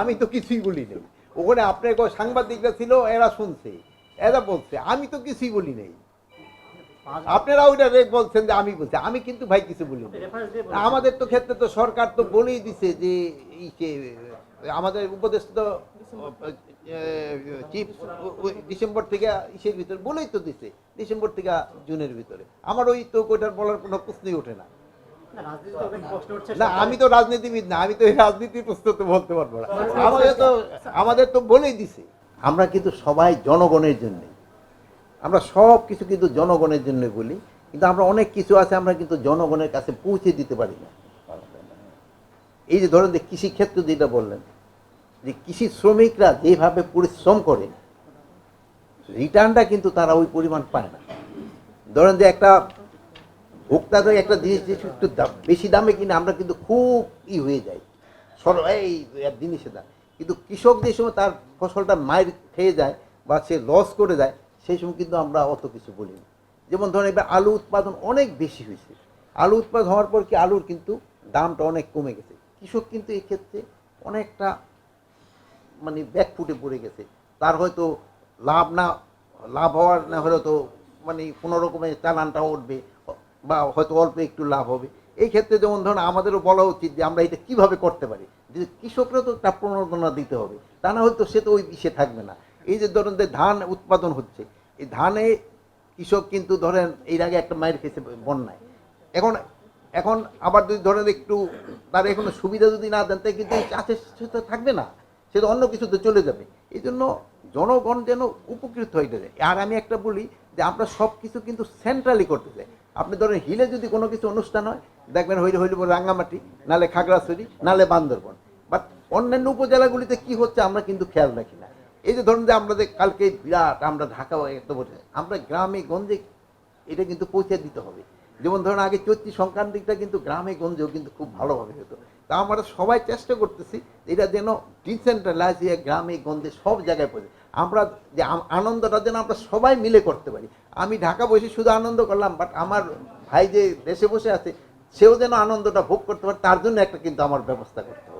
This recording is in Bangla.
আমি তো কিছুই বলি নাই। ওখানে আপনার সাংবাদিকরা ছিল এরা শুনছে এরা বলছে আমি তো কিছুই বলি নাই। আপনারা ওইটা বলছেন যে আমি বলছি আমি কিন্তু ভাই কিছু বলি আমাদের তো ক্ষেত্রে তো সরকার তো বলেই দিছে যে যে আমাদের উপদেশ তো চিফ ডিসেম্বর থেকে ইসের ভিতরে বলেই তো দিছে ডিসেম্বর থেকে জুনের ভিতরে। আমার ওই তো ওইটার বলার কোনো প্রশ্নই ওঠে না। না আমি তো রাজনীতিবিদ না আমি তো এই রাজনীতির প্রশ্ন তো বলতে পারব না। আমাদের তো আমাদের তো বলেই দিছে। আমরা কিন্তু সবাই জনগণের জন্যে। আমরা সব কিছু কিন্তু জনগণের জন্য বলি কিন্তু আমরা অনেক কিছু আছে আমরা কিন্তু জনগণের কাছে পৌঁছে দিতে পারি না। এই যে ধরেন যে কৃষিক্ষেত্র যেটা বললেন যে কৃষি শ্রমিকরা যেভাবে পরিশ্রম করে রিটার্নটা কিন্তু তারা ওই পরিমাণ পায় না। ধরেন যে একটা ভোক্তাদের একটা জিনিস একটু দাম- বেশি দামে কিনে আমরা কিন্তু খুব ই হয়ে যাই। সর, এই জিনিসের দাম কিন্তু কৃষক যে সময় তার ফসলটা মায়ের খেয়ে যায় বা সে লস করে যায়, সেই সময় কিন্তু আমরা অত কিছু বলি না। যেমন ধরেন এবার আলু উৎপাদন অনেক বেশি হয়েছে। আলু উৎপাদন হওয়ার পর কি আলুর কিন্তু দামটা অনেক কমে গেছে। কৃষক কিন্তু এই ক্ষেত্রে অনেকটা মানে ব্যাক ফুটে পড়ে গেছে। তার হয়তো লাভ না, লাভ হওয়ার না হলে তো মানে কোনো রকমের চালানটা উঠবে। বা হয়তো অল্প একটু লাভ হবে। এই ক্ষেত্রে যেমন ধরুন আমাদেরও বলা উচিত যে আমরা এটা কীভাবে করতে পারি? যে কৃষকরা তো তার প্রণোদনা দিতে হবে। তা না হয়তো সে তো ওই বিষে থাকবে না। এই যে ধরেন যে ধান উৎপাদন হচ্ছে, এই ধানে কৃষক কিন্তু ধরেন এর আগে একটা মায়ের খেয়েছে বন্যায়। এখন এখন আবার যদি ধরেন একটু তার এখনও সুবিধা যদি না দেন, তাই কিন্তু এই চাষের সাথে থাকবে না। সে তো অন্য কিছুতে চলে যাবে। এই জন্য জনগণ যেন উপকৃত হইতে যায় আর আমি একটা বলি যে আমরা সব কিছু কিন্তু সেন্ট্রালি করতে চাই। আপনি ধরেন হিলে যদি কোনো কিছু অনুষ্ঠান হয়, দেখবেন হইলে হইলে রাঙ্গামাটি, নালে খাগড়াছড়ি, নালে বান্দরবন। বাট অন্যান্য উপজেলাগুলিতে কি হচ্ছে আমরা কিন্তু খেয়াল রাখি না। এই যে ধরুন যে আমরা যে কালকে বিরাট আমরা ঢাকা এত বসে আমরা গ্রামে গঞ্জে এটা কিন্তু পৌঁছে দিতে হবে। যেমন ধরুন আগে চৈত্রী সংক্রান্তিটা কিন্তু গ্রামে গঞ্জেও কিন্তু খুব ভালোভাবে হতো। তা আমরা সবাই চেষ্টা করতেছি এটা যেন ডিসেন্ট্রালাইজ হয়ে গ্রামে গন্ধে সব জায়গায় পৌঁছে। আমরা যে আনন্দটা যেন আমরা সবাই মিলে করতে পারি। আমি ঢাকা বসে শুধু আনন্দ করলাম বাট আমার ভাই যে দেশে বসে আছে, সেও যেন আনন্দটা ভোগ করতে পারে, তার জন্য একটা কিন্তু আমার ব্যবস্থা করতে হবে।